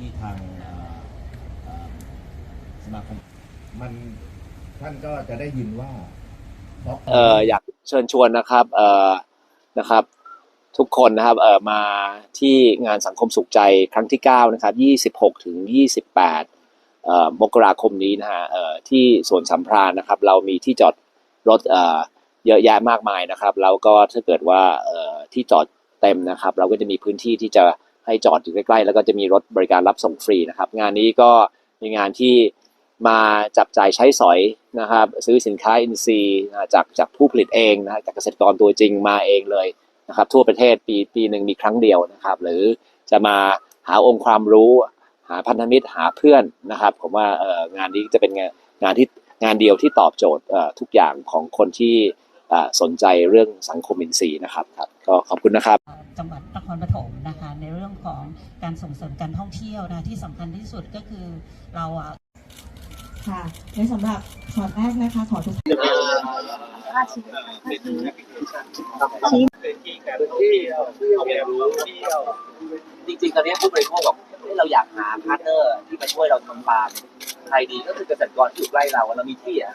ที่ทางเอ่อเอ่อสมาคมมันท่านก็จะได้ยินว่าเพราะเอ่ออยากเชิญชวนนะครับ เอ่อนะครับ ทุกคนนะครับ เอ่อมาที่งานสังคมสุขใจครั้งที่9นะครับ 26 ถึง 28เอ่อมกราคมนี้นะฮะเอ่อที่สวนสัมพรานนะครับ เรามีที่จอดรถเอ่อเยอะแยะมากมายนะครับ แล้วก็ถ้าเกิดว่าเอ่อที่จอดเต็มนะครับ เราก็จะมีพื้นที่ที่จะ ให้จอดอยู่ใกล้ๆ แล้วก็จะมีรถบริการรับส่งฟรีนะครับ งานนี้ก็เป็นงานที่มาจับจ่ายใช้สอยนะครับ ซื้อสินค้าอินทรีย์จากจากผู้ผลิตเองนะจากเกษตรกรตัวจริงมาเองเลยนะครับ ทั่วประเทศปีปีหนึ่งมีครั้งเดียวนะครับ หรือจะมาหาองค์ความรู้ หาพันธมิตรหาเพื่อนนะครับ ผมว่าเอองานนี้จะเป็นงานงานที่งานเดียวที่ตอบโจทย์เอ่อทุกอย่างของคนที่สนใจเรื่องสังคมอินทรีย์นะครับครับก็ขอบคุณนะครับ จังหวัดนครปฐมนะคะ ในเรื่องของการส่งเสริมการท่องเที่ยวนะที่สำคัญที่สุดก็คือเราอะค่ะในสำหรับช็อตแรกนะคะ ขอทุกจริงๆตอนนี้ผู้บริโภคบอกเฮ้ยเราอยากหาพาร์ทเนอร์ที่มาช่วยเราทำฟาร์มใครดีก็คือเกษตรกรที่อยู่ใกล้เราเรามีที่อะ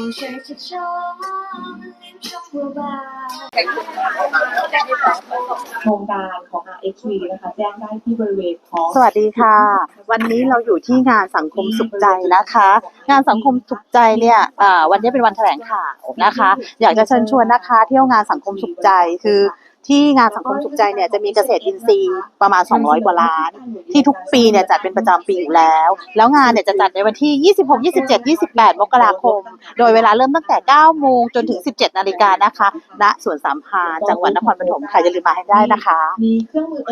มันคือนครปฐมโครงการของ RXV นะคะแจ้งได้ที่บริเวณของสวัสดีค่ะ วันนี้เราอยู่ที่งานสังคมสุขใจนะคะ งานสังคมสุขใจเนี่ยวันนี้เป็นวันแถลงข่าวนะคะ อยากจะเชิญชวนนะคะ เที่ยวงานสังคมสุขใจคือ ที่งานสังคมสุขใจเนี่ยจะมีเกษตรอินทรีย์ประมาณ 200 กว่าล้าน ที่ทุกปีเนี่ยจัดเป็นประจำปีอยู่แล้ว แล้วงานเนี่ยจะจัดในวันที่ 26 27 28 มกราคม โดยเวลาเริ่มตั้งแต่ 9 โมงจนถึง 17 นาฬิกานะคะ ณ สวนสามพานจังหวัดนครปฐมค่ะอย่าลืมมาให้ได้นะคะมีเครื่องมือ